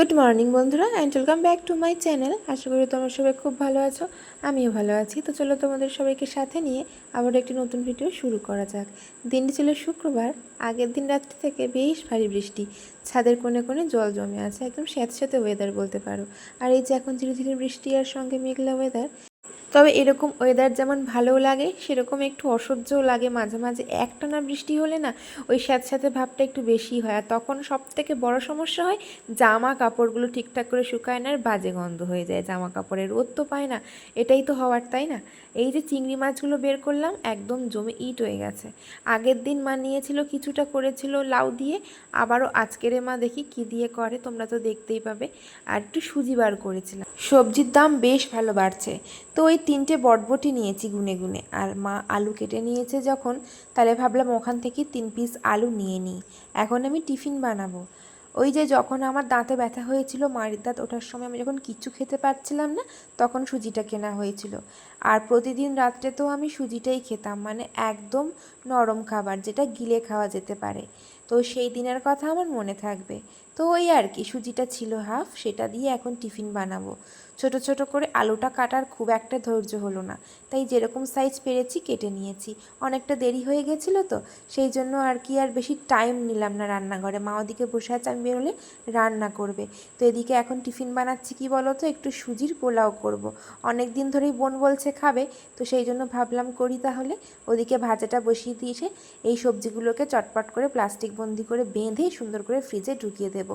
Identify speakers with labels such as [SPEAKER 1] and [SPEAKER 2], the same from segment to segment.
[SPEAKER 1] Good morning বন্ধুরা and welcome back to my channel আশা করি তোমরা সবাই খুব ভালো আছো, আমিও ভালো আছি। তো চলো তোমাদের সবাইকে সাথে নিয়ে আবার একটি নতুন ভিডিও শুরু করা যাক। দিনটি ছিল শুক্রবার। আগের দিন রাত্রি থেকে বেশ ভারী বৃষ্টি। ছাদের কোণে কোণে জল জমে আছে, একদম স্যাঁতস্যাঁতে ওয়েদার বলতে পারো। আর এই যে এখন ধীরে ধীরে বৃষ্টি আর সঙ্গে মেঘলা ওয়েদার তবে এরকম ওয়েদার যেমন ভালোও লাগে, সেরকম একটু অসহ্যও লাগে। মাঝে মাঝে একটানা বৃষ্টি হলে না, ওই সাথে সাথে ভাবটা একটু বেশি হয়। আর তখন সব থেকে বড় সমস্যা হয় জামা কাপড়গুলো ঠিকঠাক করে শুকায় না আর বাজে গন্ধ হয়ে যায়। জামা কাপড়ের রোদ তো পায় না, এটাই তো হওয়ার, তাই না? এই যে চিংড়ি মাছগুলো বের করলাম, একদম জমে ইট হয়ে গেছে। আগের দিন মা নিয়েছিল, কিছুটা করেছিল লাউ দিয়ে, আবারও আজকের মা দেখি কি দিয়ে করে, তোমরা তো দেখতেই পাবে। আর একটু সুজি বার করেছিলাম। সবজির দাম বেশ ভালো বাড়ছে। তো ওই তিনটে বটবটি নিয়েছি গুনে গুনে। আর মা আলু কেটে নিয়েছে যখন, তাহলে ভাবলাম ওখান থেকে তিন পিস আলু নিয়ে নিই। এখন আমি টিফিন বানাবো। ওই যে যখন আমার দাঁতে ব্যথা হয়েছিল, মাড়ির দাঁত ওঠার সময় আমি যখন কিছু খেতে পারছিলাম না, তখন সুজিটা কেনা হয়েছিল। আর প্রতিদিন রাত্রে তো আমি সুজিটাই খেতাম মানে একদম নরম খাবার, যেটা গিলে খাওয়া যেতে পারে। তো সেই দিনের কথা আমার মনে থাকবে। তো ওই আর কি, সুজিটা ছিল হাফ সেটা দিয়ে এখন টিফিন বানাবো। ছোট ছোট করে আলুটা কাটার খুব একটা ধৈর্য হলো না, তাই যেরকম সাইজ পেরেছি কেটে নিয়েছি। অনেকটা দেরি হয়ে গেছিল তো, সেই জন্য আর কি আর বেশি টাইম নিলাম না রান্নাঘরে। মা ওদিকে বসে আছে, আমি বেরোলে রান্না করবে। তো এদিকে এখন টিফিন বানাচ্ছি কি বলো তো একটু সুজির পোলাও করব। অনেক দিন ধরেই বোন বলছে খাবে, তো সেই জন্য ভাবলাম করি তাহলে। ওদিকে ভাজাটা বসিয়ে দিয়েছে, এই সবজিগুলোকে চটপট করে প্লাস্টিক বন্দি করে বেঁধে সুন্দর করে ফ্রিজে ঢুকিয়ে দেবো।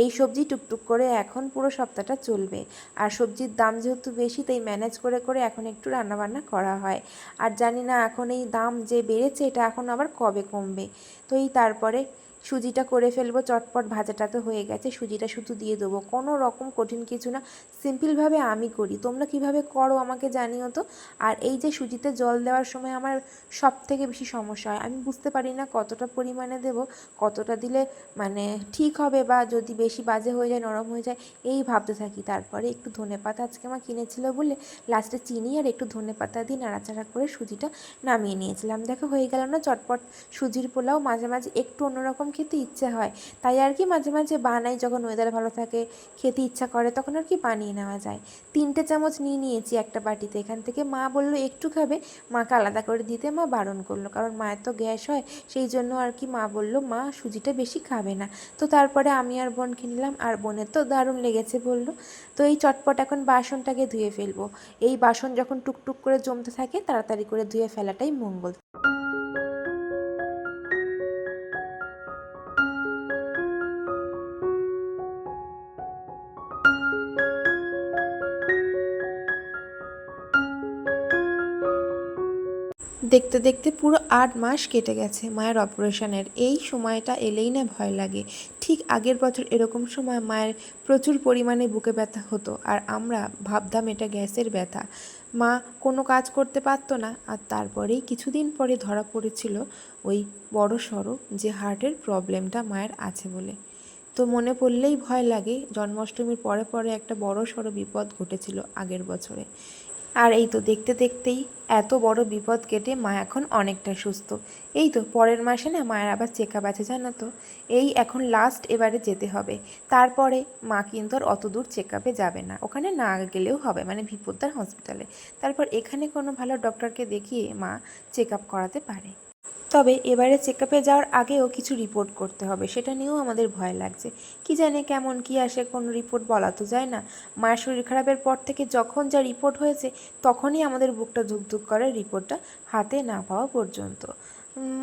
[SPEAKER 1] এই সবজি টুকটুক করে এখন পুরো সপ্তাহটা চলবে। আর সবজির দাম যেহেতু বেশি, তাই ম্যানেজ করে করে এখন একটু রান্নাবান্না করা হয়। আর জানি না এখন এই দাম যে বেড়েছে, এটা এখন আবার কবে কমবে? তো এই তারপরে সুজিটা করে ফেলব, চটপট ভাজাটা তো হয়ে গেছে, সুজিটা শুধু দিয়ে দেবো। কোনো রকম কঠিন কিছু না, সিম্পলভাবে আমি করি। তোমরা কীভাবে করো আমাকে জানিও তো। আর এই যে সুজিতে জল দেওয়ার সময় আমার সব থেকে বেশি সমস্যা হয়। আমি বুঝতে পারি না কতটা পরিমাণে দেব, কতটা দিলে মানে ঠিক হবে বা যদি বেশি বাজে হয়ে যায়, নরম হয়ে যায়, এই ভাবতে থাকি। তারপরে একটু ধনে পাতা আজকে আমার কিনেছিল বলে লাস্টে চিনি আর একটু ধনে পাতা দিয়ে নাড়াচাড়া করে সুজিটা নামিয়ে নিয়েছিলাম। দেখো হয়ে গেল না, চটপট সুজির পোলাও মাঝে মাঝে একটু অন্যরকম খেতে ইচ্ছে হয়। তাই আর কি মাঝে মাঝে বানাই যখন ওয়েদার ভালো থাকে, খেতে ইচ্ছা করে তখন আর কি বানিয়ে নেওয়া যায়। তিনটে চামচ নিয়ে নিয়েছি একটা বাটিতে। এখান থেকে মা বলল, একটু খাবে। মাকে আলাদা করে দিতে মা বারণ করল, কারণ মায়ের তো গ্যাস হয়, সেই জন্য আর কি মা বলল, মা, সুজিটা বেশি খাবে না। তো তারপরে আমি আর বোন কিনলাম আর বোনের তো দারুণ লেগেছে বলল। তো এই চটপট এখন বাসনটাকে ধুয়ে ফেলব। এই বাসন যখন টুকটুক করে জমতে থাকে, তাড়াতাড়ি করে ধুয়ে ফেলাটাই মঙ্গল। দেখতে দেখতে পুরো আট মাস কেটে গেছে মায়ের অপারেশনের। এই সময়টা এলেই না ভয় লাগে। ঠিক আগের বছর এরকম সময় মায়ের প্রচুর পরিমাণে বুকে ব্যথা হতো আর আমরা ভাবতাম এটা গ্যাসের ব্যথা। মা কোনো কাজ করতে পারতো না আর তারপরেই কিছুদিন পরে ধরা পড়েছিল ওই বড় সড়ো যে হার্টের প্রবলেমটা মায়ের আছে বলে। তো মনে পড়লেই ভয় লাগে, জন্মাষ্টমীর পরে পরে একটা বড় সড়ো বিপদ ঘটেছিল আগের বছরে। আর এই তো দেখতে দেখতেই এত বড় বিপদ কেটে মা এখন অনেকটা সুস্থ। এই তো পরের মাসে না মায়ের আবার চেক আপ আছে, জানো তো? এই এখন লাস্ট এবারে যেতে হবে। তারপরে মা কিন্তু আর অত দূর চেক আপে যাবে না। ওখানে না গেলেও হবে মানে বিপদার হসপিটালে তারপর এখানে কোনো ভালো ডক্টরকে দেখিয়ে মা চেক আপ করাতে পারে। তবে এবারে চেক আপে যাওয়ার আগেও কিছু রিপোর্ট করতে হবে, সেটা নিয়েও আমাদের ভয় লাগছে। কি জানে কেমন কি আসে, কোনো রিপোর্ট বলা তো যায় না। মায়ের শরীর খারাপের পর থেকে যখন যা রিপোর্ট হয়েছে, তখনই আমাদের বুকটা ধুকধুক করে রিপোর্টটা হাতে না পাওয়া পর্যন্ত।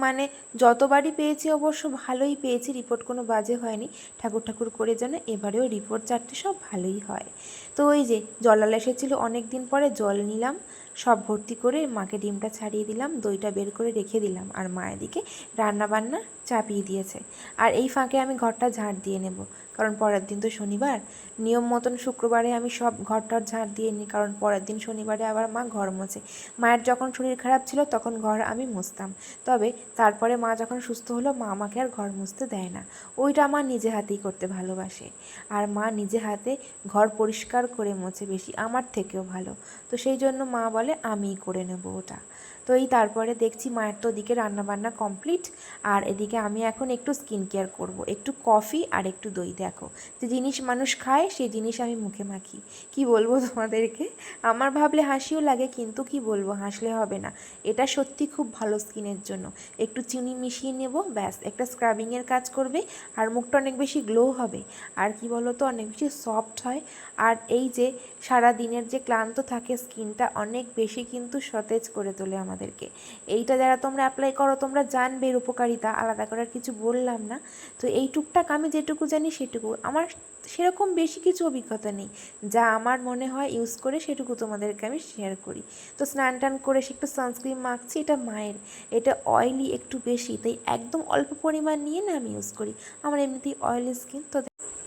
[SPEAKER 1] মানে যতবারই পেয়েছি অবশ্য ভালোই পেয়েছি, রিপোর্ট কোনো বাজে হয়নি। ঠাকুর ঠাকুর করে যেন এবারেও রিপোর্ট চারটে সব ভালোই হয়। তো ওই যে জলাল এসেছিল অনেক দিন পরে জল নিলাম। সব ভর্তি করে মাকে ডিমটা ছাড়িয়ে দিলাম, দইটা বের করে রেখে দিলাম আর মা এদিকে রান্নাবান্না চাপিয়ে দিয়েছে। আর এই ফাঁকে আমি ঘরটা ঝাড় দিয়ে নেব, কারণ পরের দিন তো শনিবার। নিয়ম মতন শুক্রবারে আমি সব ঘরটার ঝাড় দিয়ে নিই, কারণ পরের দিন শনিবারে আবার মা ঘর মোছে। মায়ের যখন শরীর খারাপ ছিল তখন ঘর আমি মুছতাম, তবে তারপরে মা যখন সুস্থ হলো, মা আমাকে আর ঘর মুছতে দেয় না। ওইটা মা নিজে হাতেই করতে ভালোবাসে, আর মা নিজে হাতে ঘর পরিষ্কার করে মোছে বেশি, আমার থেকেও ভালো। তো সেই জন্য মা বলে আমিই করে নেব ওটা। তো এই তারপরে দেখছি মায়ের তো ওদিকে রান্নাবান্না কমপ্লিট আর এদিকে আমি এখন একটু স্কিন কেয়ার করব। একটু কফি আর একটু দই, দেখো। যে জিনিস মানুষ খায়, সেই জিনিস আমি মুখে মাখি। কি বলব তোমাদেরকে? আমার ভাবলে হাসিও লাগে, কিন্তু কি বলব, হাসলে হবে না। এটা সত্যি খুব ভালো স্কিনের জন্য। একটু চিনি মিশিয়ে নেব, ব্যাস, একটা স্ক্রাবিংয়ের কাজ করবে, আর মুখটা অনেক বেশি গ্লো হবে। আর কি বলো তো অনেক বেশি সফট হয়। আর এই যে সারা দিনের যে ক্লান্ত থাকে স্কিনটা অনেক বেশি কিন্তু সতেজ করে তোলে আমাদেরকে। এইটা যারা তোমরা অ্যাপ্লাই করো, তোমরা জানবে এর উপকারিতা। আলাদা করার কিছু বললাম না। তো এই টুকটাক আমি যেটুকু জানি সেটুকু। আমার সেরকম বেশি কিছু অভিজ্ঞতা নেই। যা আমার মনে হয় ইউজ করে সেটুকু তোমাদেরকে আমি শেয়ার করি। তো স্নান টান করে সে একটু সানস্ক্রিন মাখছি, এটা মায়ের। এটা অয়েলি একটু বেশি। তাই একদম অল্প পরিমাণ নিয়ে না আমি ইউজ করি। আমার এমনিতেই অয়েলি স্কিন তো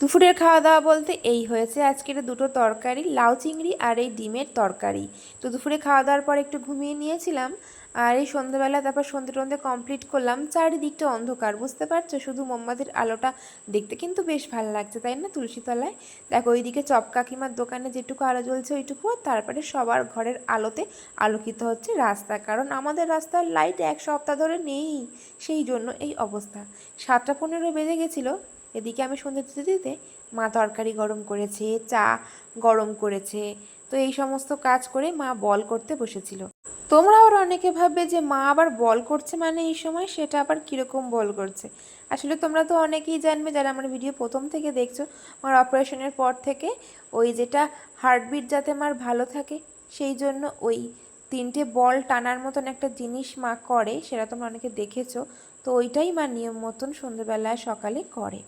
[SPEAKER 1] দুপুরের খাওয়া দাওয়া বলতে এই হয়েছে। আজকের দুটো তরকারি, লাউ চিংড়ি আর এই ডিমের তরকারি। তো দুপুরে খাওয়া দাওয়ার পর একটু ঘুমিয়ে নিয়েছিলাম আর এই সন্ধ্যেবেলা তারপর সন্ধ্যে টন্ধে কমপ্লিট করলাম। চারিদিকটা অন্ধকার, বুঝতে পারছ? শুধু মোমবাতির আলোটা দেখতে কিন্তু বেশ ভালো লাগছে, তাই না? তুলসীতলায়? দেখো, ওইদিকে চপ কাকিমার দোকানে যেটুকু আলো জ্বলছে ওইটুকু তারপরে সবার ঘরের আলোতে আলোকিত হচ্ছে রাস্তা। কারণ আমাদের রাস্তার লাইট এক সপ্তাহ ধরে নেই, সেই জন্য এই অবস্থা। সাতটা পনেরো বেজে গেছিল এদিকে আমি সন্ধ্যে দিতে দিতে মা তরকারি গরম করেছে, চা গরম করেছে। তো এই সমস্ত কাজ করে মা বল করতে বসেছিল। তোমরা আবার অনেকে ভাববে যে মা আবার বল করছে মানে এই সময়? সেটা আবার কীরকম বল করছে? আসলে তোমরা তো অনেকেই জানবে যারা আমার ভিডিও প্রথম থেকে দেখছ, আমার অপারেশনের পর থেকে ওই যেটা হার্টবিট যাতে আমার ভালো থাকে, সেই জন্য ওই তিনটে বল টানার মতন একটা জিনিস মা করে, সেটা তোমরা অনেকে দেখেছ। তো ওইটাই মা নিয়ম মতন সন্ধ্যেবেলায় সকালে করে।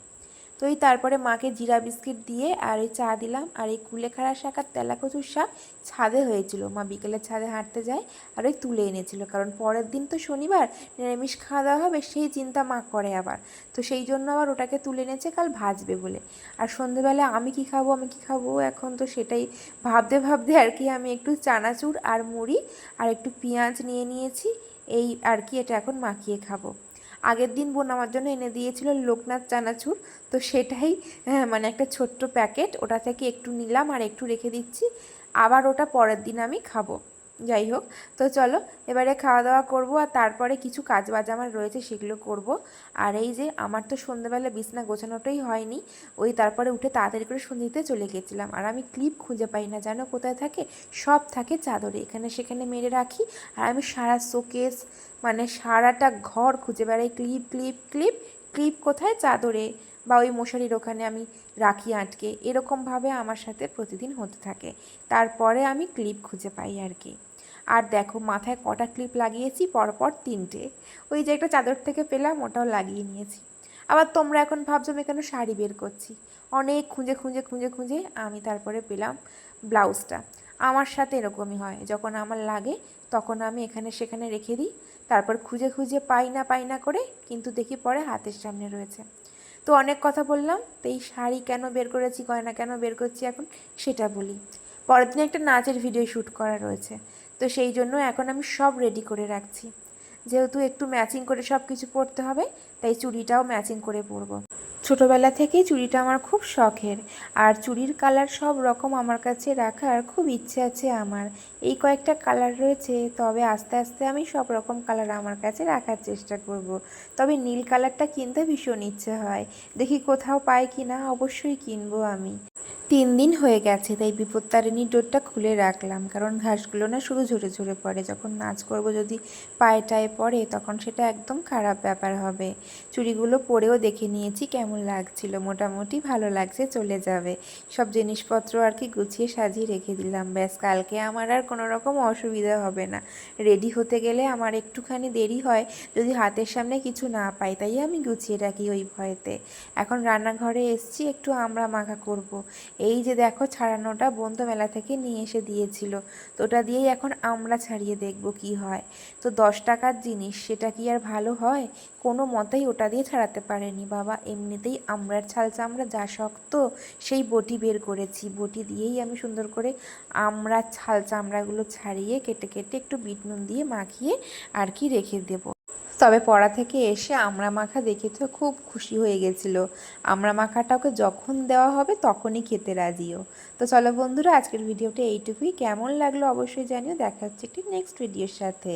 [SPEAKER 1] তো এই তারপরে মাকে জিরা বিস্কিট দিয়ে আর ওই চা দিলাম। আর এই কুলেখাড়া শাক আর তেলাকচুর শাক ছাদে হয়েছিল। মা বিকেলে ছাদে হাঁটতে যায় আর ওই তুলে এনেছিল। কারণ পরের দিন তো শনিবার, নিরামিষ খাওয়া দাওয়া হবে, সেই চিন্তা মা করে আবার। তো সেই জন্য আবার ওটাকে তুলে এনেছে, কাল ভাজবে বলে। আর সন্ধেবেলা আমি কি খাব, আমি কি খাব, এখন তো সেটাই ভাবতে ভাবতে আর কি আমি একটু চানাচুর আর মুড়ি আর একটু পেঁয়াজ নিয়ে নিয়েছি। এই আর কি এটা এখন মাখিয়ে খাব। আগের দিন বোন আমার জন্য এনে দিয়েছিল লোকনাথ চানাচুর। তো সেটাই হ্যাঁ, মানে একটা ছোট্ট প্যাকেট ওটা থেকে একটু নিলাম আর একটু রেখে দিচ্ছি। আবার ওটা পরের দিন আমি খাব। যাই হোক, তো চলো, এবারে খাওয়া দাওয়া করব আর তারপরে কিছু কাজ বাজ আমার রয়েছে সেগুলো করব। আর এই যে, আমার তো সন্ধ্যেবেলা বিছনা গোছানোটাই হয়নি, ওই তারপরে উঠে তাড়াতাড়ি করে সন্ধ্যেতে চলে গেছিলাম। আর আমি ক্লিপ খুঁজে পাই না, জানো কোথায় থাকে? সব থাকে চাদরে, এখানে সেখানে মেরে রাখি। আর আমি সারা শোকেস মানে সারাটা ঘর খুঁজে বেড়াই, ক্লিপ ক্লিপ ক্লিপ ক্লিপ কোথায়? চাদরে। বা ওই মশারির ওখানে আমি রাখি আটকে, এরকমভাবে আমার সাথে প্রতিদিন হতে থাকে। তারপরে আমি ক্লিপ খুঁজে পাই আর কি। আর দেখো, মাথায় কটা ক্লিপ লাগিয়েছি, পরপর তিনটে। ওই যে একটা চাদর থেকে পেলাম, ওটাও লাগিয়ে নিয়েছি। আবার তোমরা এখন ভাবছ আমি কেন শাড়ি বের করছি? অনেক খুঁজে খুঁজে খুঁজে খুঁজে আমি তারপরে পেলাম ব্লাউজটা। আমার সাথে এরকমই হয়, যখন আমার লাগে তখন আমি এখানে সেখানে রেখে দিই। তারপর খুঁজে খুঁজে পাই না পাই না করে কিন্তু দেখি পরে হাতের সামনে রয়েছে। তো অনেক কথা বললাম, তো এই শাড়ি কেন বের করেছি, গয়না কেন বের করছি এখন সেটা বলি। পরের দিন একটা নাচের ভিডিও শ্যুট করা রয়েছে, তো সেই জন্য এখন আমি সব রেডি করে রাখছি। যেহেতু একটু ম্যাচিং করে সব কিছু পরতে হবে, তাই চুড়িটাও ম্যাচিং করে পরবো। ছোটোবেলা থেকেই চুড়িটা আমার খুব শখের, আর চুড়ির কালার সব রকম আমার কাছে রাখার খুব ইচ্ছে আছে আমার। এই কয়েকটা কালার রয়েছে, তবে আস্তে আস্তে আমি সব রকম কালার আমার কাছে রাখার চেষ্টা করব। তবে নীল কালারটা কিনতে ভীষণ ইচ্ছে হয়। দেখি কোথাও পাই কি না অবশ্যই কিনবো আমি। তিন দিন হয়ে গেছে, তাই বিপত্তারিণীর ডোরটা খুলে রাখলাম। কারণ ঘাসগুলো না শুধু ঝরে ঝরে পড়ে। যখন নাচ করব যদি পায়ে টায়ে পড়ে, তখন সেটা একদম খারাপ ব্যাপার হবে। চুড়িগুলো পরেও দেখে নিয়েছি কেমন লাগছিল। মোটামুটি ভালো লাগছে, চলে যাবে। সব জিনিসপত্র আর কি গুছিয়ে সাজিয়ে রেখে দিলাম। ব্যাস, কালকে আমার আর কোনো রকম অসুবিধা হবে না। রেডি হতে গেলে আমার একটুখানি দেরি হয়, যদি হাতের সামনে কিছু না পাই, তাই আমি গুছিয়ে রাখি ওই ভয়েতে। এখন রান্নাঘরে এসছি, একটু আমরা মাখা করব। এই যে দেখো ছাড়ানোটা বন্ধু মেলা থেকে নিয়ে এসে দিয়েছিল। তো ওটা দিয়েই এখন আমরা ছাড়িয়ে দেখব কি হয়। তো দশ টাকার জিনিস, সেটা কি আর ভালো হয়? কোনো মতেই ওটা দিয়ে ছাড়াতে পারেনি। বাবা, এমনিতেই আমরার ছাল চামড়া যা শক্ত, সেই বটি বের করেছি। বটি দিয়েই আমি সুন্দর করে আমরা ছাল চামড়াগুলো ছাড়িয়ে কেটে কেটে একটু বিট নুন দিয়ে মাখিয়ে আর কি রেখে দেবো। তবে পড়া থেকে এসে আমরা মাখা দেখে তো খুব খুশি হয়ে গেছিল। আমরা মাখাটা ওকে যখন দেওয়া হবে তখনই খেতে রাজিও তো চলো বন্ধুরা, আজকের ভিডিওটা এইটুকুই। কেমন লাগল অবশ্যই জানিও। দেখা হচ্ছে একটি নেক্সট ভিডিওর সাথে।